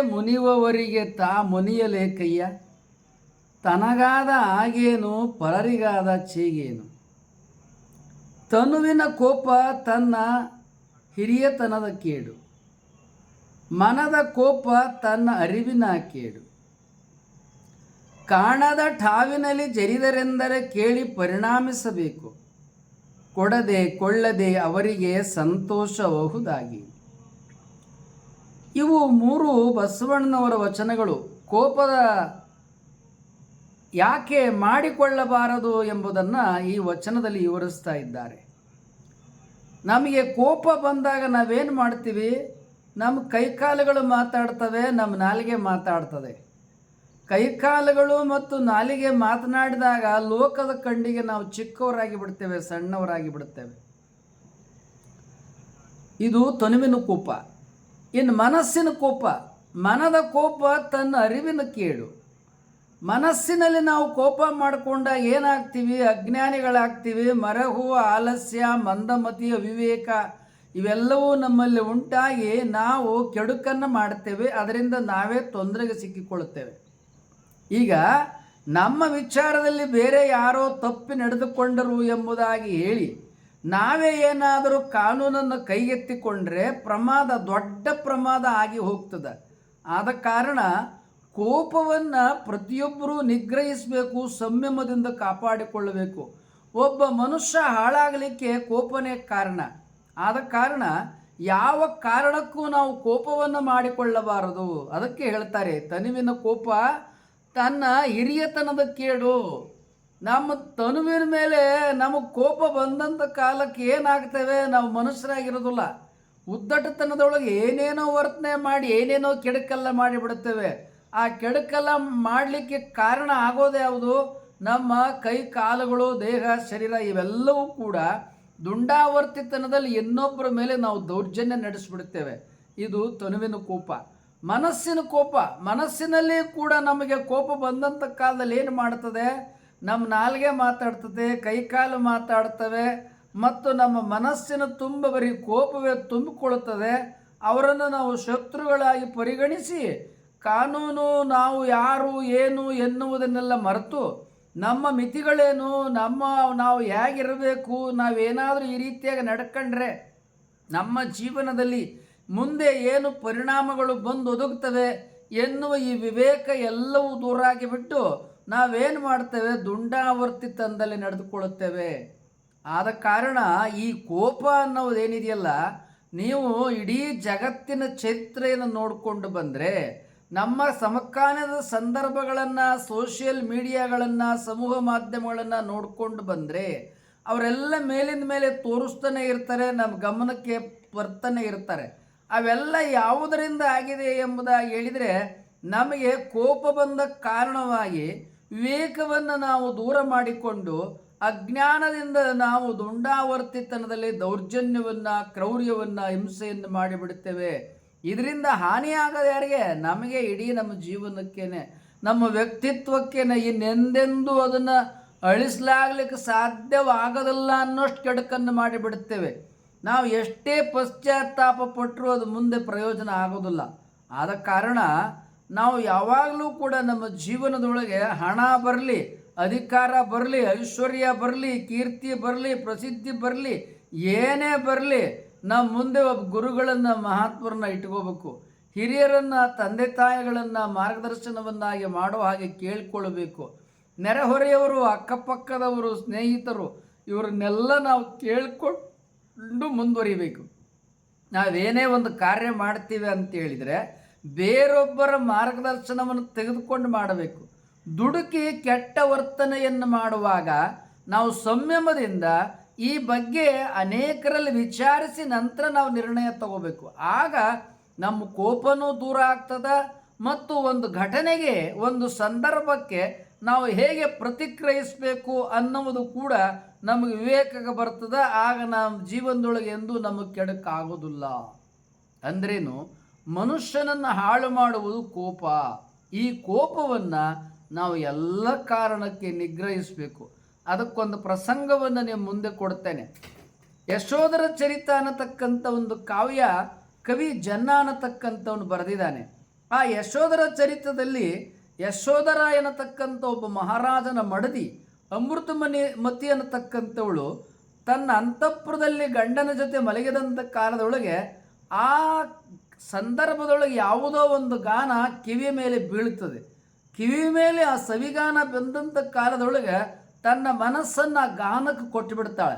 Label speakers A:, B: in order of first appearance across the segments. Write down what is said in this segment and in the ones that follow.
A: ಮುನಿಯುವವರಿಗೆ ತಾ ಮುನಿಯಲೇಕಯ್ಯ, ತನಗಾದ ಆಗೇನು ಪರರಿಗಾದ ಚೀಗೇನು? ತನುವಿನ ಕೋಪ ತನ್ನ ಹಿರಿಯತನದ ಕೇಡು. ಮನದ ಕೋಪ ತನ್ನ ಅರಿವಿನ ಕೇಡು. ಕಾಣದ ಠಾವಿನಲ್ಲಿ ಜರಿದರೆಂದರೆ ಕೇಳಿ ಪರಿಣಾಮಿಸಬೇಕು. ಕೊಡದೆ ಕೊಳ್ಳದೆ ಅವರಿಗೆ ಸಂತೋಷಬಹುದಾಗಿ ಇವು ಮೂರು ಬಸವಣ್ಣನವರ ವಚನಗಳು. ಕೋಪದ ಯಾಕೆ ಮಾಡಿಕೊಳ್ಳಬಾರದು ಎಂಬುದನ್ನು ಈ ವಚನದಲ್ಲಿ ವಿವರಿಸ್ತಾ ಇದ್ದಾರೆ. ನಮಗೆ ಕೋಪ ಬಂದಾಗ ನಾವೇನು ಮಾಡ್ತೀವಿ? ನಮ್ಮ ಕೈಕಾಲುಗಳು ಮಾತಾಡ್ತವೆ ನಮ್ಮ ನಾಲಿಗೆ ಮಾತಾಡ್ತದೆ. ಕೈಕಾಲುಗಳು ಮತ್ತು ನಾಲಿಗೆ ಮಾತನಾಡಿದಾಗ ಲೋಕದ ಕಣ್ಣಿಗೆ ನಾವು ಚಿಕ್ಕವರಾಗಿ ಬಿಡ್ತೇವೆ, ಸಣ್ಣವರಾಗಿ ಬಿಡ್ತೇವೆ. ಇದು ತನುವಿನ ಕೋಪ. ಇನ್ನು ಮನಸ್ಸಿನ ಕೋಪ. ಮನದ ಕೋಪ ತನ್ನ ಅರಿವಿನ ಕೇಡು. ಮನಸ್ಸಿನಲ್ಲಿ ನಾವು ಕೋಪ ಮಾಡಿಕೊಂಡ ಏನಾಗ್ತೀವಿ? ಅಜ್ಞಾನಿಗಳಾಗ್ತೀವಿ. ಮರಹು ಆಲಸ್ಯ ಮಂದಮತಿಯ ವಿವೇಕ ಇವೆಲ್ಲವೂ ನಮ್ಮಲ್ಲಿ ಉಂಟಾಗಿ ನಾವು ಕೆಡುಕನ್ನು ಮಾಡ್ತೇವೆ. ಅದರಿಂದ ನಾವೇ ತೊಂದರೆಗೆ ಸಿಕ್ಕಿಕೊಳ್ಳುತ್ತೇವೆ. ಈಗ ನಮ್ಮ ವಿಚಾರದಲ್ಲಿ ಬೇರೆ ಯಾರೋ ತಪ್ಪಿ ನಡೆದುಕೊಂಡರು ಎಂಬುದಾಗಿ ಹೇಳಿ ನಾವೇ ಏನಾದರೂ ಕಾನೂನನ್ನು ಕೈಗೆತ್ತಿಕೊಂಡ್ರೆ ಪ್ರಮಾದ ದೊಡ್ಡ ಪ್ರಮಾದ ಆಗಿ ಹೋಗ್ತದೆ. ಆದ ಕಾರಣ ಕೋಪವನ್ನು ಪ್ರತಿಯೊಬ್ಬರೂ ನಿಗ್ರಹಿಸಬೇಕು, ಸಂಯಮದಿಂದ ಕಾಪಾಡಿಕೊಳ್ಳಬೇಕು. ಒಬ್ಬ ಮನುಷ್ಯ ಹಾಳಾಗಲಿಕ್ಕೆ ಕೋಪನೇ ಕಾರಣ. ಆದ ಕಾರಣ ಯಾವ ಕಾರಣಕ್ಕೂ ನಾವು ಕೋಪವನ್ನು ಮಾಡಿಕೊಳ್ಳಬಾರದು. ಅದಕ್ಕೆ ಹೇಳ್ತಾರೆ, ತನುವಿನ ಕೋಪ ತನ್ನ ಹಿರಿಯತನದ ಕೇಡು. ನಮ್ಮ ತನುವಿನ ಮೇಲೆ ನಮಗೆ ಕೋಪ ಬಂದಂಥ ಕಾಲಕ್ಕೆ ಏನಾಗ್ತೇವೆ? ನಾವು ಮನುಷ್ಯರಾಗಿರೋದಿಲ್ಲ. ಉದ್ದಟತನದೊಳಗೆ ಏನೇನೋ ವರ್ತನೆ ಮಾಡಿ, ಏನೇನೋ ಕೆಡಕಲ್ಲ ಮಾಡಿಬಿಡುತ್ತೇವೆ. ಆ ಕೆಡಕಲ್ಲ ಮಾಡಲಿಕ್ಕೆ ಕಾರಣ ಆಗೋದು ಯಾವುದು? ನಮ್ಮ ಕೈ, ಕಾಲುಗಳು, ದೇಹ, ಶರೀರ ಇವೆಲ್ಲವೂ ಕೂಡ ದುಂಡಾವರ್ತಿತನದಲ್ಲಿ ಇನ್ನೊಬ್ಬರ ಮೇಲೆ ನಾವು ದೌರ್ಜನ್ಯ ನಡೆಸಿಬಿಡುತ್ತೇವೆ. ಇದು ತನುವಿನ ಕೋಪ. ಮನಸ್ಸಿನ ಕೋಪ. ಮನಸ್ಸಿನಲ್ಲಿ ಕೂಡ ನಮಗೆ ಕೋಪ ಬಂದಂಥ ಕಾಲದಲ್ಲಿ ಏನು ಮಾಡ್ತದೆ? ನಮ್ಮ ನಾಲ್ಗೆ ಮಾತಾಡ್ತದೆ ಕೈಕಾಲು ಮಾತಾಡ್ತವೆ, ಮತ್ತು ನಮ್ಮ ಮನಸ್ಸಿನ ತುಂಬ ಬರೀ ಕೋಪವೇ ತುಂಬಿಕೊಳ್ಳುತ್ತದೆ, ಅವರನ್ನು ನಾವು ಶತ್ರುಗಳಾಗಿ ಪರಿಗಣಿಸಿ, ಕಾನೂನು, ನಾವು ಯಾರು, ಏನು ಎನ್ನುವುದನ್ನೆಲ್ಲ ಮರೆತು, ನಮ್ಮ ಮಿತಿಗಳೇನು, ನಮ್ಮ ನಾವು ಹೇಗಿರಬೇಕು, ನಾವೇನಾದರೂ ಈ ರೀತಿಯಾಗಿ ನಡ್ಕೊಂಡ್ರೆ, ನಮ್ಮ ಜೀವನದಲ್ಲಿ ಮುಂದೆ ಏನು ಪರಿಣಾಮಗಳು ಬಂದು ಒದಗುತ್ತವೆ ಎನ್ನುವ ಈ ವಿವೇಕ ಎಲ್ಲವೂ ದೂರಾಗಿ ಆಗಿಬಿಟ್ಟು ನಾವೇನು ಮಾಡ್ತೇವೆ? ದುಂಡಾವರ್ತಿತನದಲ್ಲಿ ನಡೆದುಕೊಳ್ಳುತ್ತೇವೆ. ಆದ ಕಾರಣ ಈ ಕೋಪ ಅನ್ನೋದೇನಿದೆಯಲ್ಲ ನೀವು ಇಡೀ ಜಗತ್ತಿನ ಚರಿತ್ರೆಯನ್ನು ನೋಡಿಕೊಂಡು ಬಂದರೆ, ನಮ್ಮ ಸಮಕಾಲದ ಸಂದರ್ಭಗಳನ್ನು ಸೋಷಿಯಲ್ ಮೀಡಿಯಾಗಳನ್ನು ಸಮೂಹ ಮಾಧ್ಯಮಗಳನ್ನು ನೋಡಿಕೊಂಡು ಬಂದರೆ, ಅವರೆಲ್ಲ ಮೇಲಿಂದ ಮೇಲೆ ತೋರಿಸ್ತಾನೆ ಇರ್ತಾರೆ ನಮ್ಮ ಗಮನಕ್ಕೆ ಬರ್ತಾನೆ ಇರ್ತಾರೆ. ಅವೆಲ್ಲ ಯಾವುದರಿಂದ ಆಗಿದೆ ಎಂಬುದಾಗಿ ಹೇಳಿದರೆ ನಮಗೆ ಕೋಪ ಬಂದ ಕಾರಣವಾಗಿ ವಿವೇಕವನ್ನು ನಾವು ದೂರ ಮಾಡಿಕೊಂಡು ಅಜ್ಞಾನದಿಂದ ನಾವು ದುಂಡಾವರ್ತಿತನದಲ್ಲಿ ದೌರ್ಜನ್ಯವನ್ನು, ಕ್ರೌರ್ಯವನ್ನು, ಹಿಂಸೆಯನ್ನು ಮಾಡಿಬಿಡುತ್ತೇವೆ. ಇದರಿಂದ ಹಾನಿಯಾಗದ ಯಾರಿಗೆ? ನಮಗೆ ಇಡೀ ನಮ್ಮ ಜೀವನಕ್ಕೇನೆ, ನಮ್ಮ ವ್ಯಕ್ತಿತ್ವಕ್ಕೇನೆ ಇನ್ನೆಂದೆಂದೂ ಅದನ್ನು ಅಳಿಸ್ಲಾಗ್ಲಿಕ್ಕೆ ಸಾಧ್ಯವಾಗದಲ್ಲ ಅನ್ನೋಷ್ಟು ಕೆಡಕನ್ನು ಮಾಡಿಬಿಡುತ್ತೇವೆ. ನಾವು ಎಷ್ಟೇ ಪಶ್ಚಾತ್ತಾಪ ಪಟ್ಟರೂ ಅದು ಮುಂದೆ ಪ್ರಯೋಜನ ಆಗೋದಿಲ್ಲ. ಆದ ಕಾರಣ ನಾವು ಯಾವಾಗಲೂ ಕೂಡ ನಮ್ಮ ಜೀವನದೊಳಗೆ ಹಣ ಬರಲಿ, ಅಧಿಕಾರ ಬರಲಿ, ಐಶ್ವರ್ಯ ಬರಲಿ, ಕೀರ್ತಿ ಬರಲಿ, ಪ್ರಸಿದ್ಧಿ ಬರಲಿ, ಏನೇ ಬರಲಿ ನಮ್ಮ ಮುಂದೆ ಒಬ್ಬ ಗುರುಗಳನ್ನು, ಮಹಾತ್ಮರನ್ನ ಇಟ್ಕೋಬೇಕು. ಹಿರಿಯರನ್ನು, ತಂದೆ ತಾಯಿಗಳನ್ನು ಮಾರ್ಗದರ್ಶನವನ್ನಾಗಿ ಮಾಡೋ ಹಾಗೆ ಕೇಳಿಕೊಳ್ಬೇಕು. ನೆರೆಹೊರೆಯವರು, ಅಕ್ಕಪಕ್ಕದವರು, ಸ್ನೇಹಿತರು, ಇವರನ್ನೆಲ್ಲ ನಾವು ಕೇಳಿಕೊಂಡು ಮುಂದುವರಿಬೇಕು. ನಾವೇನೇ ಒಂದು ಕಾರ್ಯ ಮಾಡ್ತೀವಿ ಅಂತ ಹೇಳಿದರೆ ಬೇರೊಬ್ಬರ ಮಾರ್ಗದರ್ಶನವನ್ನು ತೆಗೆದುಕೊಂಡು ಮಾಡಬೇಕು. ದುಡುಕಿ ಕೆಟ್ಟ ವರ್ತನೆಯನ್ನು ಮಾಡುವಾಗ ನಾವು ಸಂಯಮದಿಂದ ಈ ಬಗ್ಗೆ ಅನೇಕರಲ್ಲಿ ವಿಚಾರಿಸಿ ನಂತರ ನಾವು ನಿರ್ಣಯ ತಗೋಬೇಕು. ಆಗ ನಮ್ಮ ಕೋಪನೂ ದೂರ ಆಗ್ತದ ಮತ್ತು ಒಂದು ಘಟನೆಗೆ, ಒಂದು ಸಂದರ್ಭಕ್ಕೆ ನಾವು ಹೇಗೆ ಪ್ರತಿಕ್ರಿಯಿಸಬೇಕು ಅನ್ನುವುದು ಕೂಡ ನಮಗೆ ವಿವೇಕಕ್ಕೆ ಬರ್ತದೆ. ಆಗ ನಮ್ಮ ಜೀವನದೊಳಗೆ ಎಂದೂ ನಮಗೆ ಕೆಡಕ್ಕಾಗೋದಿಲ್ಲ ಅಂದ್ರೇನು? ಮನುಷ್ಯನನ್ನು ಹಾಳು ಮಾಡುವುದು ಕೋಪ. ಈ ಕೋಪವನ್ನು ನಾವು ಎಲ್ಲ ಕಾರಣಕ್ಕೆ ನಿಗ್ರಹಿಸಬೇಕು. ಅದಕ್ಕೊಂದು ಪ್ರಸಂಗವನ್ನು ನೀವು ಮುಂದೆ ಕೊಡ್ತೇನೆ. ಯಶೋಧರ ಚರಿತ ಅನ್ನತಕ್ಕಂಥ ಒಂದು ಕಾವ್ಯ ಕವಿ ಜನ್ನ ಅನ್ನತಕ್ಕಂಥವನು ಬರೆದಿದ್ದಾನೆ. ಆ ಯಶೋಧರ ಚರಿತದಲ್ಲಿ ಯಶೋಧರ ಎನ್ನತಕ್ಕಂಥ ಒಬ್ಬ ಮಹಾರಾಜನ ಮಡದಿ ಅಮೃತಮನಿ ಮತಿ ಅನ್ನತಕ್ಕಂಥವಳು ತನ್ನ ಅಂತಃಪುರದಲ್ಲಿ ಗಂಡನ ಜೊತೆ ಮಲಗಿದಂಥ ಕಾಲದೊಳಗೆ ಆ ಸಂದರ್ಭದೊಳಗೆ ಯಾವುದೋ ಒಂದು ಗಾನ ಕಿವಿಯ ಮೇಲೆ ಬೀಳುತ್ತದೆ. ಕಿವಿ ಮೇಲೆ ಆ ಸವಿಗಾನ ಬಂದಂಥ ಕಾಲದೊಳಗೆ ತನ್ನ ಮನಸ್ಸನ್ನು ಗಾನಕ್ಕೆ ಕೊಟ್ಟು ಬಿಡ್ತಾಳೆ.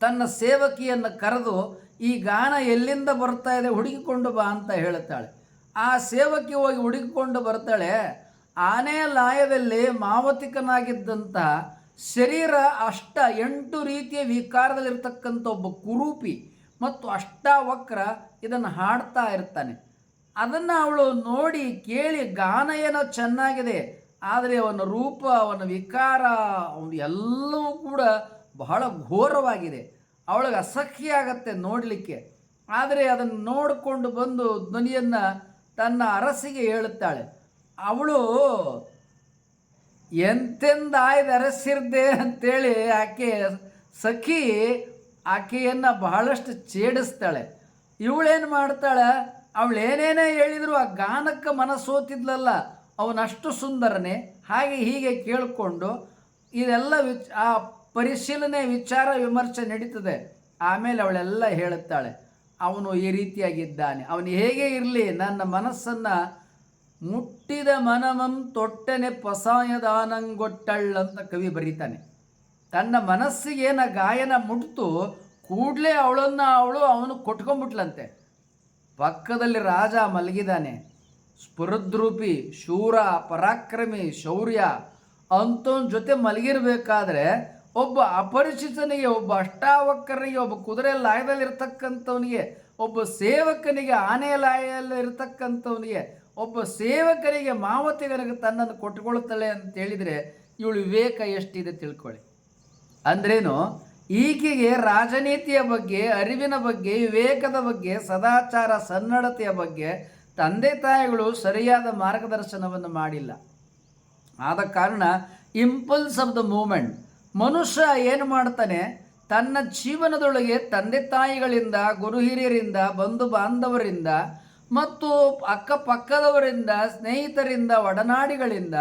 A: ತನ್ನ ಸೇವಕಿಯನ್ನು ಕರೆದು, ಈ ಗಾನ ಎಲ್ಲಿಂದ ಬರ್ತಾ ಇದೆ? ಹುಡುಕಿಕೊಂಡು ಬಾ ಅಂತ ಹೇಳುತ್ತಾಳೆ. ಆ ಸೇವಕಿ ಹೋಗಿ ಹುಡುಕಿಕೊಂಡು ಬರ್ತಾಳೆ. ಆನೆ ಲಾಯದಲ್ಲಿ ಮಾವತಿಕನಾಗಿದ್ದಂಥ ಶರೀರ ಅಷ್ಟ ಎಂಟು ರೀತಿಯ ವಿಕಾರದಲ್ಲಿರ್ತಕ್ಕಂಥ ಒಬ್ಬ ಕುರೂಪಿ ಮತ್ತು ಅಷ್ಟಾವಕ್ರ ಇದನ್ನು ಹಾಡ್ತಾ ಇರ್ತಾನೆ. ಅದನ್ನು ಅವಳು ನೋಡಿ ಕೇಳಿ ಗಾನ ಏನೋ ಚೆನ್ನಾಗಿದೆ. ಆದರೆ ಅವನ ರೂಪ, ಅವನ ವಿಕಾರ, ಅವನು ಎಲ್ಲವೂ ಕೂಡ ಬಹಳ ಘೋರವಾಗಿದೆ. ಅವಳಿಗೆ ಅಸಹ್ಯ ಆಗತ್ತೆ ನೋಡಲಿಕ್ಕೆ. ಆದರೆ ಅದನ್ನು ನೋಡಿಕೊಂಡು ಬಂದು ಧ್ವನಿಯನ್ನು ತನ್ನ ಅರಸಿಗೆ ಹೇಳುತ್ತಾಳೆ. ಅವಳು ಎಂತೆಂದಾಯ್ದ ಅರಸಿರ್ದೆ? ಅಂತೇಳಿ ಆಕೆ, ಸಖಿ ಆಕೆಯನ್ನು ಬಹಳಷ್ಟು ಛೇಡಿಸ್ತಾಳೆ. ಇವಳೇನು ಮಾಡ್ತಾಳೆ? ಅವಳೇನೇನೇ ಹೇಳಿದರೂ ಆ ಗಾನಕ್ಕೆ ಮನಸ್ಸೋತಿದ್ಲಲ್ಲ ಅವನಷ್ಟು ಸುಂದರನೇ. ಹಾಗೆ ಹೀಗೆ ಕೇಳಿಕೊಂಡು ಇದೆಲ್ಲ ವಿಚ್, ಆ ಪರಿಶೀಲನೆ, ವಿಚಾರ, ವಿಮರ್ಶೆ ನಡೀತದೆ. ಆಮೇಲೆ ಅವಳೆಲ್ಲ ಹೇಳುತ್ತಾಳೆ, ಅವನು ಈ ರೀತಿಯಾಗಿದ್ದಾನೆ. ಅವನು ಹೇಗೆ ಇರಲಿ? ನನ್ನ ಮನಸ್ಸನ್ನು ಮುಟ್ಟಿದ ಮನಮಂ ತೊಟ್ಟನೆ ಪಸಾಯದಾನಂಗೊಟ್ಟಳ್ ಅಂತ ಕವಿ ಬರೀತಾನೆ. ತನ್ನ ಮನಸ್ಸಿಗೆ ಗಾಯನ ಮುಟ್ತು ಕೂಡಲೇ ಅವಳನ್ನು ಅವಳು ಅವನು ಕೊಟ್ಕೊಂಡ್ಬಿಟ್ಲಂತೆ ಪಕ್ಕದಲ್ಲಿ ರಾಜ ಮಲಗಿದಾನೆ. ಸ್ಫುರದ್ರೂಪಿ, ಶೂರ, ಪರಾಕ್ರಮಿ, ಶೌರ್ಯ ಅಂಥವನ ಜೊತೆ ಮಲಗಿರಬೇಕಾದ್ರೆ ಒಬ್ಬ ಅಪರಿಚಿತನಿಗೆ, ಒಬ್ಬ ಅಷ್ಟಾವಕ್ಕರಿಗೆ ಒಬ್ಬ ಕುದುರೆ ಲಾಯದಲ್ಲಿರ್ತಕ್ಕಂಥವನಿಗೆ, ಒಬ್ಬ ಸೇವಕನಿಗೆ, ಆನೆ ಲಾಯದಲ್ಲಿರ್ತಕ್ಕಂಥವನಿಗೆ, ಒಬ್ಬ ಸೇವಕನಿಗೆ ಮಾವತಿಗನಿಗೆ ತನ್ನನ್ನು ಕೊಟ್ಕೊಳ್ತಾಳೆ ಅಂತ ಹೇಳಿದರೆ ಇವಳು ವಿವೇಕ ಎಷ್ಟಿದೆ ತಿಳ್ಕೊಳ್ಳಿ. ಅಂದ್ರೇನು? ಈಕೆಗೆ ರಾಜನೀತಿಯ ಬಗ್ಗೆ, ಅರಿವಿನ ಬಗ್ಗೆ, ವಿವೇಕದ ಬಗ್ಗೆ, ಸದಾಚಾರ ಸನ್ನಡತೆಯ ಬಗ್ಗೆ ತಂದೆ ತಾಯಿಗಳು ಸರಿಯಾದ ಮಾರ್ಗದರ್ಶನವನ್ನು ಮಾಡಿಲ್ಲ. ಆದ ಕಾರಣ ಇಂಪಲ್ಸ್ ಆಫ್ ದ ಮೂಮೆಂಟ್ ಮನುಷ್ಯ ಏನು ಮಾಡ್ತಾನೆ? ತನ್ನ ಜೀವನದೊಳಗೆ ತಂದೆ ತಾಯಿಗಳಿಂದ, ಗುರು ಹಿರಿಯರಿಂದ, ಬಂಧು ಬಾಂಧವರಿಂದ ಮತ್ತು ಅಕ್ಕಪಕ್ಕದವರಿಂದ, ಸ್ನೇಹಿತರಿಂದ, ಒಡನಾಡಿಗಳಿಂದ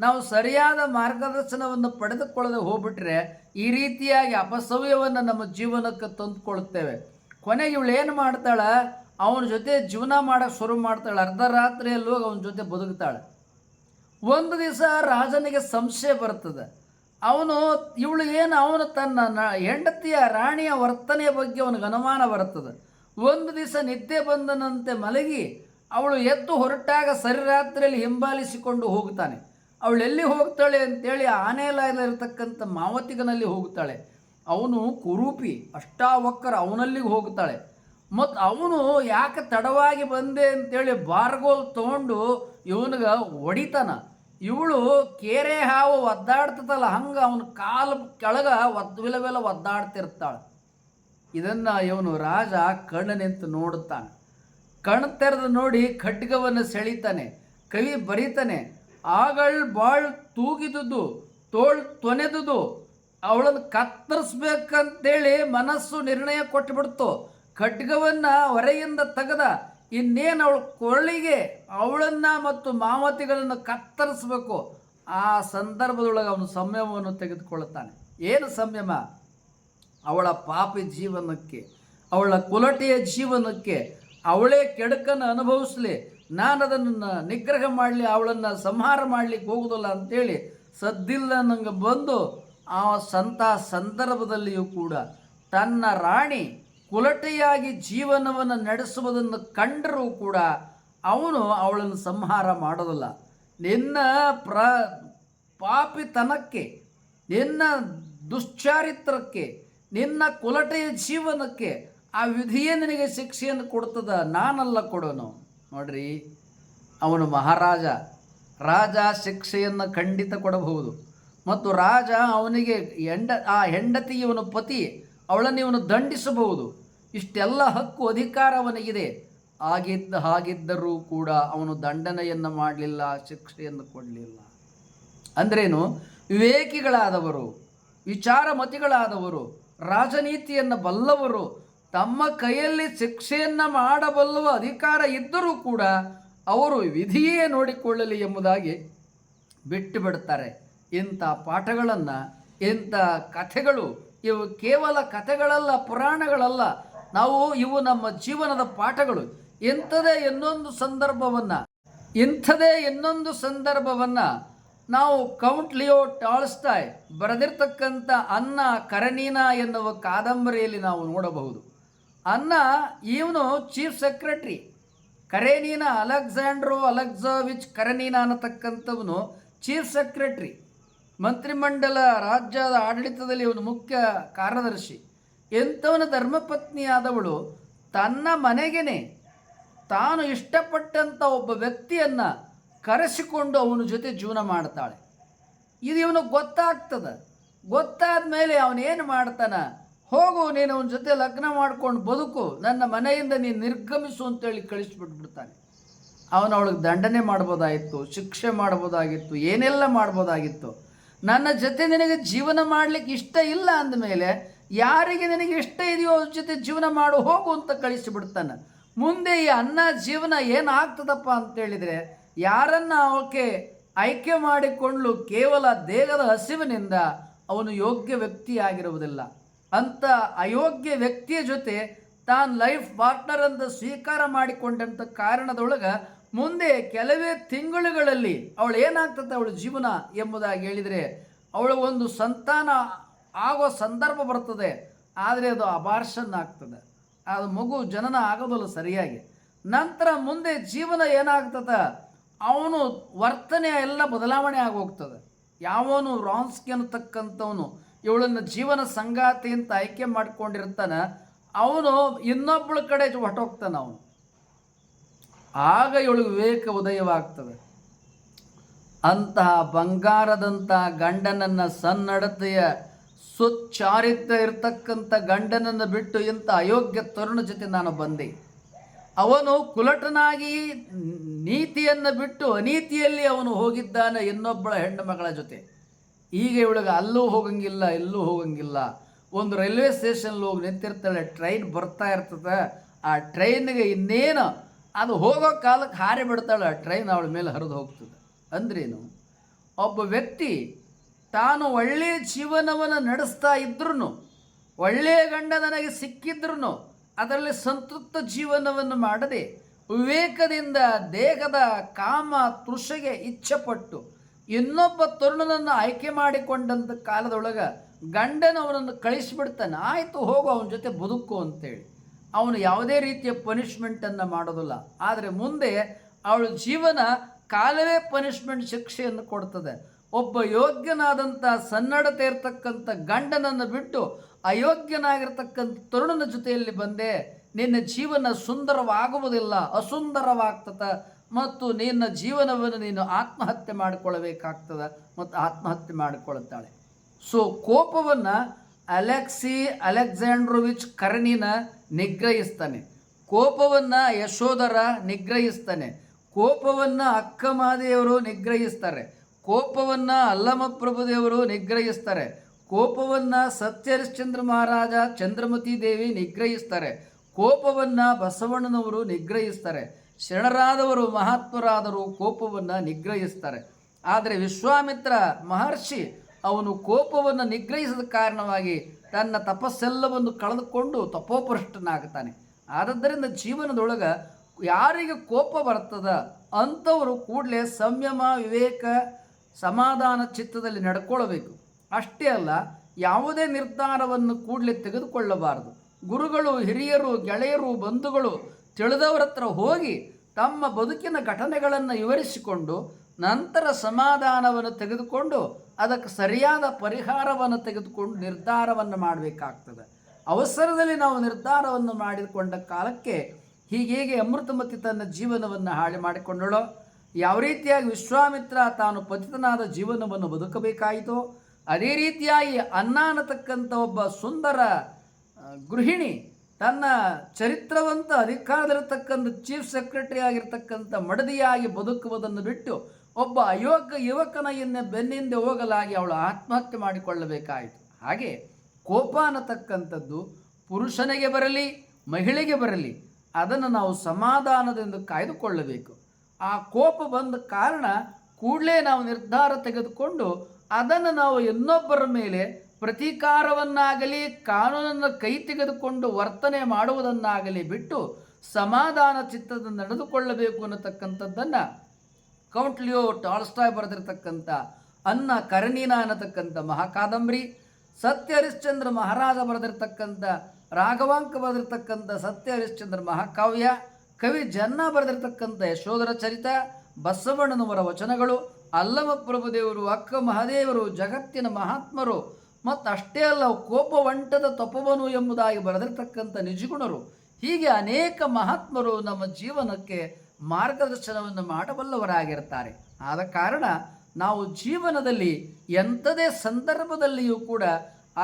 A: ನಾವು ಸರಿಯಾದ ಮಾರ್ಗದರ್ಶನವನ್ನು ಪಡೆದುಕೊಳ್ಳದೆ ಹೋಗ್ಬಿಟ್ರೆ ಈ ರೀತಿಯಾಗಿ ಅಪಸವ್ಯವನ್ನು ನಮ್ಮ ಜೀವನಕ್ಕೆ ತಂದುಕೊಳ್ಳುತ್ತೇವೆ ಕೊನೆಗೆ ಇವಳು ಏನು ಮಾಡ್ತಾಳೆ? ಅವನ ಜೊತೆ ಜೀವನ ಮಾಡೋಕ್ಕೆ ಶುರು ಮಾಡ್ತಾಳೆ. ಅರ್ಧ ಹೋಗಿ ಅವನ ಜೊತೆ ಬದುಕ್ತಾಳೆ. ಒಂದು ದಿವಸ ರಾಜನಿಗೆ ಸಂಶಯ ಬರ್ತದೆ. ಅವನು, ಇವಳು ಏನು, ಅವನು ತನ್ನ ಹೆಂಡತಿಯ ರಾಣಿಯ ವರ್ತನೆಯ ಬಗ್ಗೆ ಅವನಿಗೆ ಅನುಮಾನ ಬರ್ತದೆ. ಒಂದು ದಿವಸ ನಿದ್ದೆ ಬಂದನಂತೆ ಮಲಗಿ ಅವಳು ಎದ್ದು ಹೊರಟಾಗ ಸರಿ ರಾತ್ರಿಯಲ್ಲಿ ಹಿಂಬಾಲಿಸಿಕೊಂಡು ಹೋಗ್ತಾನೆ. ಅವಳು ಎಲ್ಲಿ ಹೋಗ್ತಾಳೆ ಅಂತೇಳಿ ಆನೆಲಾಯಲ್ಲಿರ್ತಕ್ಕಂಥ ಮಾವತಿಗನಲ್ಲಿ ಹೋಗ್ತಾಳೆ. ಅವನು ಕುರೂಪಿ, ಅಷ್ಟಾವಕ್ಕರ ಅವನಲ್ಲಿಗೆ ಹೋಗ್ತಾಳೆ. ಮತ್ತು ಅವನು ಯಾಕೆ ತಡವಾಗಿ ಬಂದೆ ಅಂತೇಳಿ ಬಾರ್ಗೋಲ್ ತೊಗೊಂಡು ಇವನಿಗೆ ಹೊಡಿತಾನ. ಇವಳು ಕೇರೆ ಹಾವು ಒದ್ದಾಡ್ತದಲ್ಲ ಹಂಗೆ ಅವನ ಕಾಲು ಕೆಳಗೆ ಒದ್ವಿಲವೆಲ್ಲ ವಿಲ ವಿಲ ಒದ್ದಾಡ್ತಿರ್ತಾಳೆ. ಇದನ್ನು ಇವನು ರಾಜ ಕಣ್ಣು ನಿಂತು ನೋಡುತ್ತಾನೆ. ಕಣ್ ತೆರೆದು ನೋಡಿ ಖಡ್ಗವನ್ನು ಸೆಳಿತಾನೆ, ಕವಿ ಬರೀತಾನೆ ಆಗಳ್ ಬಾಳ್ ತೂಗಿದುದು, ತೋಳ್ ತೊನೆದುದು ಅವಳನ್ನು ಕತ್ತರಿಸ್ಬೇಕಂತೇಳಿ ಮನಸ್ಸು ನಿರ್ಣಯ ಕೊಟ್ಟುಬಿಡ್ತು ಖಡ್ಗವನ್ನು ಹೊರೆಯಿಂದ ತೆಗೆದ, ಇನ್ನೇನು ಅವಳ ಕೊರಳಿಗೆ ಅವಳನ್ನು ಮತ್ತು ಮಾವತಿಗಳನ್ನು ಕತ್ತರಿಸ್ಬೇಕು? ಆ ಸಂದರ್ಭದೊಳಗೆ ಅವನು ಸಂಯಮವನ್ನು ತೆಗೆದುಕೊಳ್ಳುತ್ತಾನೆ. ಏನು ಸಂಯಮ? ಅವಳ ಪಾಪಿ ಜೀವನಕ್ಕೆ, ಅವಳ ಕುಲಟೆಯ ಜೀವನಕ್ಕೆ ಅವಳೇ ಕೆಡುಕನ್ನು ಅನುಭವಿಸಲಿ. ನಾನು ಅದನ್ನು ನಿಗ್ರಹ ಮಾಡಲಿ, ಅವಳನ್ನು ಸಂಹಾರ ಮಾಡಲಿಕ್ಕೆ ಹೋಗೋದಲ್ಲ ಅಂತೇಳಿ ಸದ್ದಿಲ್ಲ ನಂಗೆ ಬಂದು ಆ ಸಂತ ಸಂದರ್ಭದಲ್ಲಿಯೂ ಕೂಡ ತನ್ನ ರಾಣಿ ಕುಲಟೆಯಾಗಿ ಜೀವನವನ್ನು ನಡೆಸುವುದನ್ನು ಕಂಡರೂ ಕೂಡ ಅವನು ಅವಳನ್ನು ಸಂಹಾರ ಮಾಡೋದಲ್ಲ. ನಿನ್ನ ಪ್ರ ಪಾಪಿತನಕ್ಕೆ, ನಿನ್ನ ದುಶ್ಚಾರಿತ್ರಕ್ಕೆ, ನಿನ್ನ ಕುಲಟೆಯ ಜೀವನಕ್ಕೆ ಆ ವಿಧಿಯೇ ನಿನಗೆ ಶಿಕ್ಷೆಯನ್ನು ಕೊಡ್ತದ, ನಾನಲ್ಲ ಕೊಡೋನು. ನೋಡ್ರಿ, ಅವನು ಮಹಾರಾಜ. ರಾಜ ಶಿಕ್ಷೆಯನ್ನು ಖಂಡಿತ ಕೊಡಬಹುದು. ಮತ್ತು ರಾಜ ಅವನಿಗೆ ಹೆಂಡ, ಆ ಹೆಂಡತಿ ಇವನು ಪತಿ, ಅವಳನ್ನು ಇವನು ದಂಡಿಸಬಹುದು. ಇಷ್ಟೆಲ್ಲ ಹಕ್ಕು ಅಧಿಕಾರ ಅವನಿಗಿದೆ. ಆಗಿದ್ದ, ಹಾಗಿದ್ದರೂ ಕೂಡ ಅವನು ದಂಡನೆಯನ್ನು ಮಾಡಲಿಲ್ಲ, ಶಿಕ್ಷೆಯನ್ನು ಕೊಡಲಿಲ್ಲ. ಅಂದ್ರೇನು, ವಿವೇಕಿಗಳಾದವರು, ವಿಚಾರಮತಿಗಳಾದವರು, ರಾಜನೀತಿಯನ್ನು ಬಲ್ಲವರು ತಮ್ಮ ಕೈಯಲ್ಲಿ ಶಿಕ್ಷೆಯನ್ನು ಮಾಡಬಲ್ಲುವ ಅಧಿಕಾರ ಇದ್ದರೂ ಕೂಡ ಅವರು ವಿಧಿಯೇ ನೋಡಿಕೊಳ್ಳಲಿ ಎಂಬುದಾಗಿ ಬಿಟ್ಟು ಬಿಡ್ತಾರೆ. ಇಂಥ ಪಾಠಗಳನ್ನು, ಇಂಥ ಕಥೆಗಳು ಇವು ಕೇವಲ ಕಥೆಗಳಲ್ಲ, ಪುರಾಣಗಳಲ್ಲ. ನಾವು ಇವು ನಮ್ಮ ಜೀವನದ ಪಾಠಗಳು. ಇಂಥದೇ ಇನ್ನೊಂದು ಸಂದರ್ಭವನ್ನು, ಇಂಥದೇ ಇನ್ನೊಂದು ಸಂದರ್ಭವನ್ನು ನಾವು ಕೌಂಟ್ ಲಿಯೋ ಟಾಲ್ಸ್ಟಾಯ್ ಬರೆದಿರ್ತಕ್ಕಂಥ ಅನ್ನ ಕರಣೀನಾ ಎನ್ನುವ ಕಾದಂಬರಿಯಲ್ಲಿ ನಾವು ನೋಡಬಹುದು. ಅನ್ನ ಇವನು chief secretary Karenina Alexandro Alexavich Karenina ಅನ್ನತಕ್ಕಂಥವನು chief secretary ಮಂತ್ರಿಮಂಡಲ ರಾಜ್ಯದ ಆಡಳಿತದಲ್ಲಿ ಇವನು ಮುಖ್ಯ ಕಾರ್ಯದರ್ಶಿ. ಎಂಥವನ ಧರ್ಮಪತ್ನಿಯಾದವಳು ತನ್ನ ಮನೆಗೇನೆ ತಾನು ಇಷ್ಟಪಟ್ಟಂಥ ಒಬ್ಬ ವ್ಯಕ್ತಿಯನ್ನು ಕರೆಸಿಕೊಂಡು ಅವನ ಜೊತೆ ಜೀವನ ಮಾಡ್ತಾಳೆ. ಇದು ಇವನಿಗೆ ಗೊತ್ತಾಗ್ತದೆ. ಗೊತ್ತಾದ ಮೇಲೆ ಅವನೇನು ಮಾಡ್ತಾನ? ಹೋಗು, ನೀನು ಅವನ ಜೊತೆ ಲಗ್ನ ಮಾಡ್ಕೊಂಡು ಬದುಕು. ನನ್ನ ಮನೆಯಿಂದ ನೀನು ನಿರ್ಗಮಿಸು ಅಂತೇಳಿ ಕಳಿಸ್ಬಿಟ್ಬಿಡ್ತಾನೆ. ಅವನು ಅವಳಿಗೆ ದಂಡನೆ ಮಾಡ್ಬೋದಾಗಿತ್ತು, ಶಿಕ್ಷೆ ಮಾಡ್ಬೋದಾಗಿತ್ತು, ಏನೆಲ್ಲ ಮಾಡ್ಬೋದಾಗಿತ್ತು. ನನ್ನ ಜೊತೆ ನಿನಗೆ ಜೀವನ ಮಾಡಲಿಕ್ಕೆ ಇಷ್ಟ ಇಲ್ಲ ಅಂದಮೇಲೆ ಯಾರಿಗೆ ನಿನಗೆ ಇಷ್ಟ ಇದೆಯೋ ಅವ್ರ ಜೊತೆ ಜೀವನ ಮಾಡು, ಹೋಗು ಅಂತ ಕಳಿಸಿಬಿಡ್ತಾನೆ. ಮುಂದೆ ಈ ಅನ್ನ ಜೀವನ ಏನಾಗ್ತದಪ್ಪ ಅಂತೇಳಿದರೆ, ಯಾರನ್ನ ಅವಕ್ಕೆ ಆಯ್ಕೆ ಮಾಡಿಕೊಂಡು ಕೇವಲ ದೇಹದ ಹಸಿವಿನಿಂದ ಅವನು ಯೋಗ್ಯ ವ್ಯಕ್ತಿ ಅಂತ ಅಯೋಗ್ಯ ವ್ಯಕ್ತಿಯ ಜೊತೆ ತಾನು ಲೈಫ್ ಪಾರ್ಟ್ನರ್ ಅಂತ ಸ್ವೀಕಾರ ಮಾಡಿಕೊಂಡಂಥ ಕಾರಣದೊಳಗೆ ಮುಂದೆ ಕೆಲವೇ ತಿಂಗಳುಗಳಲ್ಲಿ ಅವಳು ಏನಾಗ್ತದೆ ಅವಳ ಜೀವನ ಎಂಬುದಾಗಿ ಹೇಳಿದರೆ, ಅವಳ ಒಂದು ಸಂತಾನ ಆಗೋ ಸಂದರ್ಭ ಬರ್ತದೆ, ಆದರೆ ಅದು ಅಬಾರ್ಷನ್ ಆಗ್ತದೆ. ಅದು ಮಗು ಜನನ ಆಗೋದಲ್ಲ ಸರಿಯಾಗಿ. ನಂತರ ಮುಂದೆ ಜೀವನ ಏನಾಗ್ತದೆ? ಅವನು ವರ್ತನೆ ಎಲ್ಲ ಬದಲಾವಣೆ ಆಗೋಗ್ತದೆ. ಯಾವನು ರಾನ್ಸ್ಕಿ ಅನ್ನತಕ್ಕಂಥವನು ಇವಳನ್ನು ಜೀವನ ಸಂಗಾತಿ ಅಂತ ಆಯ್ಕೆ ಮಾಡ್ಕೊಂಡಿರ್ತಾನೆ, ಅವನು ಇನ್ನೊಬ್ಬಳ ಕಡೆ ಹೊಟ್ಟೋಗ್ತಾನೆ ಅವನು. ಆಗ ಇವಳಿಗೆ ವಿವೇಕ ಉದಯವಾಗ್ತದೆ. ಅಂತಹ ಬಂಗಾರದಂಥ ಗಂಡನನ್ನು ಸನ್ನಡತೆಯ ಸುಚಾರಿತ್ಯ ಇರತಕ್ಕಂಥ ಗಂಡನನ್ನು ಬಿಟ್ಟು ಇಂಥ ಅಯೋಗ್ಯ ತರುಣ ಜೊತೆ ನಾನು ಬಂದೆ. ಅವನು ಕುಲಟನಾಗಿ ನೀತಿಯನ್ನು ಬಿಟ್ಟು ಅನೀತಿಯಲ್ಲಿ ಅವನು ಹೋಗಿದ್ದಾನೆ ಇನ್ನೊಬ್ಬಳ ಹೆಣ್ಣು ಮಗಳ ಜೊತೆ. ಈಗ ಇವಳಿಗೆ ಅಲ್ಲೂ ಹೋಗಂಗಿಲ್ಲ ಎಲ್ಲೂ ಹೋಗಂಗಿಲ್ಲ. ಒಂದು ರೈಲ್ವೆ ಸ್ಟೇಷನ್ ಹೋಗಿ ನಿಂತಿರ್ತಾಳೆ ಟ್ರೈನ್ ಬರ್ತಾ ಇರ್ತದೆ. ಆ ಟ್ರೈನ್ಗೆ ಇನ್ನೇನು, ಅದು ಹೋಗೋ ಕಾಲಕ್ಕೆ ಹಾರಿ ಬಿಡ್ತಾಳೆ, ಆ ಟ್ರೈನ್ ಅವಳ ಮೇಲೆ ಹರಿದು ಹೋಗ್ತದೆ. ಅಂದ್ರೇನು? ಒಬ್ಬ ವ್ಯಕ್ತಿ ತಾನು ಒಳ್ಳೆಯ ಜೀವನವನ್ನು ನಡೆಸ್ತಾ ಇದ್ರೂ ಒಳ್ಳೆಯ ಗಂಡ ನನಗೆ ಸಿಕ್ಕಿದ್ರೂ ಅದರಲ್ಲಿ ಸಂತೃಪ್ತ ಜೀವನವನ್ನು ಮಾಡದೆ ವಿವೇಕದಿಂದ ದೇಹದ ಕಾಮ ತೃಷೆಗೆ ಇಚ್ಛೆಪಟ್ಟು ಇನ್ನೊಬ್ಬ ತರುಣನನ್ನು ಆಯ್ಕೆ ಮಾಡಿಕೊಂಡಂಥ ಕಾಲದೊಳಗೆ ಗಂಡನವನನ್ನು ಕಳಿಸಿಬಿಡ್ತಾನೆ. ಆಯಿತು ಹೋಗು, ಅವನ ಜೊತೆ ಬದುಕು ಅಂತೇಳಿ. ಅವನು ಯಾವುದೇ ರೀತಿಯ ಪನಿಷ್ಮೆಂಟನ್ನು ಮಾಡೋದಿಲ್ಲ. ಆದರೆ ಮುಂದೆ ಅವಳ ಜೀವನ ಕಾಲವೇ ಪನಿಷ್ಮೆಂಟ್ ಶಿಕ್ಷೆಯನ್ನು ಕೊಡ್ತದೆ. ಒಬ್ಬ ಯೋಗ್ಯನಾದಂಥ ಸನ್ನಡತೆ ಇರತಕ್ಕಂಥ ಗಂಡನನ್ನು ಬಿಟ್ಟು ಅಯೋಗ್ಯನಾಗಿರ್ತಕ್ಕಂಥ ತರುಣನ ಜೊತೆಯಲ್ಲಿ ಬಂದೆ, ನಿನ್ನ ಜೀವನ ಸುಂದರವಾಗುವುದಿಲ್ಲ, ಅಸುಂದರವಾಗ್ತದ ಮತ್ತು ನಿನ್ನ ಜೀವನವನ್ನು ನೀನು ಆತ್ಮಹತ್ಯೆ ಮಾಡಿಕೊಳ್ಳಬೇಕಾಗ್ತದೆ ಮತ್ತು ಆತ್ಮಹತ್ಯೆ ಮಾಡಿಕೊಳ್ಳುತ್ತಾಳೆ. ಸೊ ಕೋಪವನ್ನು ಅಲೆಕ್ಸಿ ಅಲೆಕ್ಸಾಂಡ್ರೋವಿಚ್ ಕರ್ಣಿನ ನಿಗ್ರಹಿಸ್ತಾನೆ. ಕೋಪವನ್ನು ಯಶೋಧರ ನಿಗ್ರಹಿಸ್ತಾನೆ. ಕೋಪವನ್ನು ಅಕ್ಕಮಾದೇವರು ನಿಗ್ರಹಿಸ್ತಾರೆ. ಕೋಪವನ್ನು ಅಲ್ಲಮಪ್ರಭುದೇವರು ನಿಗ್ರಹಿಸ್ತಾರೆ. ಕೋಪವನ್ನು ಸತ್ಯಹರಿಶ್ಚಂದ್ರ ಮಹಾರಾಜ ಚಂದ್ರಮತಿ ದೇವಿ ನಿಗ್ರಹಿಸ್ತಾರೆ. ಕೋಪವನ್ನು ಬಸವಣ್ಣನವರು ನಿಗ್ರಹಿಸ್ತಾರೆ. ಶರಣರಾದವರು, ಮಹಾತ್ಮರಾದರು ಕೋಪವನ್ನು ನಿಗ್ರಹಿಸ್ತಾರೆ. ಆದರೆ ವಿಶ್ವಾಮಿತ್ರ ಮಹರ್ಷಿ ಅವನು ಕೋಪವನ್ನು ನಿಗ್ರಹಿಸಿದ ಕಾರಣವಾಗಿ ತನ್ನ ತಪಸ್ಸೆಲ್ಲವನ್ನು ಕಳೆದುಕೊಂಡು ತಪೋಪೃಷ್ಟನಾಗ್ತಾನೆ ಆದ್ದರಿಂದ ಜೀವನದೊಳಗೆ ಯಾರಿಗೆ ಕೋಪ ಬರ್ತದ ಅಂಥವರು ಕೂಡಲೇ ಸಂಯಮ, ವಿವೇಕ, ಸಮಾಧಾನ ಚಿತ್ತದಲ್ಲಿ ನಡ್ಕೊಳ್ಬೇಕು. ಅಷ್ಟೇ ಅಲ್ಲ, ಯಾವುದೇ ನಿರ್ಧಾರವನ್ನು ಕೂಡಲೇ ತೆಗೆದುಕೊಳ್ಳಬಾರದು. ಗುರುಗಳು, ಹಿರಿಯರು, ಗೆಳೆಯರು, ಬಂಧುಗಳು ತಿಳಿದವರ ಹತ್ರ ಹೋಗಿ ತಮ್ಮ ಬದುಕಿನ ಘಟನೆಗಳನ್ನು ವಿವರಿಸಿಕೊಂಡು ನಂತರ ಸಮಾಧಾನವನ್ನು ತೆಗೆದುಕೊಂಡು ಅದಕ್ಕೆ ಸರಿಯಾದ ಪರಿಹಾರವನ್ನು ತೆಗೆದುಕೊಂಡು ನಿರ್ಧಾರವನ್ನು ಮಾಡಬೇಕಾಗ್ತದೆ. ಅವಸರದಲ್ಲಿ ನಾವು ನಿರ್ಧಾರವನ್ನು ಮಾಡಿಕೊಂಡ ಕಾಲಕ್ಕೆ ಹೀಗೇಗೆ ಅಮೃತಮತಿ ತನ್ನ ಜೀವನವನ್ನು ಹಾಳು ಮಾಡಿಕೊಂಡಳು? ಯಾವ ರೀತಿಯಾಗಿ ವಿಶ್ವಾಮಿತ್ರ ತಾನು ಪತಿತನಾದ ಜೀವನವನ್ನು ಬದುಕಬೇಕಾಯಿತೋ? ಅದೇ ರೀತಿಯಾಗಿ ಅನ್ನ ಅನ್ನತಕ್ಕಂಥ ಒಬ್ಬ ಸುಂದರ ಗೃಹಿಣಿ ತನ್ನ ಚರಿತ್ರವಂತ ಅಧಿಕಾರದಲ್ಲಿರ್ತಕ್ಕಂಥ ಚೀಫ್ ಸೆಕ್ರೆಟರಿ ಆಗಿರ್ತಕ್ಕಂಥ ಮಡದಿಯಾಗಿ ಬದುಕುವುದನ್ನು ಬಿಟ್ಟು ಒಬ್ಬ ಅಯೋಗ್ಯ ಯುವಕನ ಎನ್ನ ಬೆನ್ನಿಂದೆ ಹೋಗಲಾಗಿ ಅವಳು ಆತ್ಮಹತ್ಯೆ ಮಾಡಿಕೊಳ್ಳಬೇಕಾಯಿತು. ಹಾಗೆ ಕೋಪ ಅನ್ನತಕ್ಕಂಥದ್ದು ಪುರುಷನಿಗೆ ಬರಲಿ, ಮಹಿಳೆಗೆ ಬರಲಿ, ಅದನ್ನು ನಾವು ಸಮಾಧಾನದಿಂದ ಕಾಯ್ದುಕೊಳ್ಳಬೇಕು. ಆ ಕೋಪ ಬಂದ ಕಾರಣ ಕೂಡಲೇ ನಾವು ನಿರ್ಧಾರ ತೆಗೆದುಕೊಂಡು ಅದನ್ನು ನಾವು ಇನ್ನೊಬ್ಬರ ಮೇಲೆ ಪ್ರತೀಕಾರವನ್ನಾಗಲಿ ಕಾನೂನನ್ನು ಕೈ ತೆಗೆದುಕೊಂಡು ವರ್ತನೆ ಮಾಡುವುದನ್ನಾಗಲಿ ಬಿಟ್ಟು ಸಮಾಧಾನ ಚಿತ್ತದ ನಡೆದುಕೊಳ್ಳಬೇಕು ಅನ್ನತಕ್ಕಂಥದ್ದನ್ನು ಕೌಂಟ್ಲಿಯೋ ಟಾಲ್ಸ್ಟಾಯ್ ಬರೆದಿರತಕ್ಕಂಥ ಅನ್ನ ಕರ್ಣೀನ ಅನ್ನತಕ್ಕಂಥ ಮಹಾಕಾದಂಬರಿ ಸತ್ಯ ಹರಿಶ್ಚಂದ್ರ ಮಹಾರಾಜ ಬರೆದಿರ್ತಕ್ಕಂಥ ರಾಘವಾಂಕ ಬರೆದಿರ್ತಕ್ಕಂಥ ಸತ್ಯ ಹರಿಶ್ಚಂದ್ರ ಮಹಾಕಾವ್ಯ, ಕವಿ ಜನ್ನ ಬರೆದಿರತಕ್ಕಂಥ ಯಶೋಧರ ಚರಿತ, ಬಸವಣ್ಣನವರ ವಚನಗಳು ಅಲ್ಲಮ ಪ್ರಭುದೇವರು ಅಕ್ಕ ಮಹಾದೇವರು, ಜಗತ್ತಿನ ಮಹಾತ್ಮರು ಮತ್ತು ಅಷ್ಟೇ ಅಲ್ಲ, ಕೋಪವಂಟದ ತಪವನು ಎಂಬುದಾಗಿ ಬರೆದಿರ್ತಕ್ಕಂಥ ನಿಜಗುಣರು, ಹೀಗೆ ಅನೇಕ ಮಹಾತ್ಮರು ನಮ್ಮ ಜೀವನಕ್ಕೆ ಮಾರ್ಗದರ್ಶನವನ್ನು ಮಾಡಬಲ್ಲವರಾಗಿರ್ತಾರೆ ಆದ ಕಾರಣ ನಾವು ಜೀವನದಲ್ಲಿ ಎಂಥದೇ ಸಂದರ್ಭದಲ್ಲಿಯೂ ಕೂಡ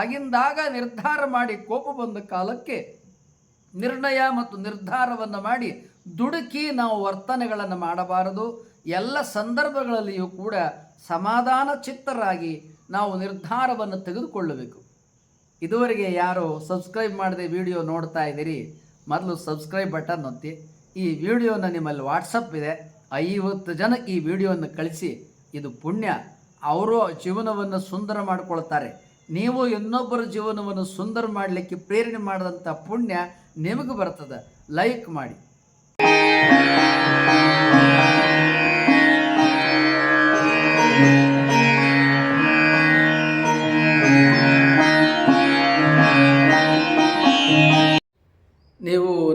A: ಆಗಿಂದಾಗ ನಿರ್ಧಾರ ಮಾಡಿ ಕೋಪ ಬಂದ ಕಾಲಕ್ಕೆ ನಿರ್ಣಯ ಮತ್ತು ನಿರ್ಧಾರವನ್ನು ಮಾಡಿ ದುಡುಕಿ ನಾವು ವರ್ತನೆಗಳನ್ನು ಮಾಡಬಾರದು. ಎಲ್ಲ ಸಂದರ್ಭಗಳಲ್ಲಿಯೂ ಕೂಡ ಸಮಾಧಾನ ಚಿತ್ತರಾಗಿ ನಾವು ನಿರ್ಧಾರವನ್ನು ತೆಗೆದುಕೊಳ್ಳಬೇಕು. ಇದುವರೆಗೆ ಯಾರು ಸಬ್ಸ್ಕ್ರೈಬ್ ಮಾಡದೆ ವಿಡಿಯೋ ನೋಡ್ತಾ ಇದ್ದೀರಿ, ಮೊದಲು ಸಬ್ಸ್ಕ್ರೈಬ್ ಬಟನ್ ಒತ್ತಿ. ಈ ವಿಡಿಯೋನ ನಿಮ್ಮಲ್ಲಿ ವಾಟ್ಸಪ್ ಇದೆ. ಐವತ್ತು ಜನ ಈ ವಿಡಿಯೋವನ್ನು ಕಳಿಸಿ, ಇದು ಪುಣ್ಯ. ಅವರು ಜೀವನವನ್ನು ಸುಂದರ ಮಾಡಿಕೊಳ್ತಾರೆ. ನೀವು ಇನ್ನೊಬ್ಬರ ಜೀವನವನ್ನು ಸುಂದರ ಮಾಡಲಿಕ್ಕೆ ಪ್ರೇರಣೆ ಮಾಡಿದಂಥ ಪುಣ್ಯ ನಿಮಗೆ ಬರ್ತದೆ. ಲೈಕ್ ಮಾಡಿ.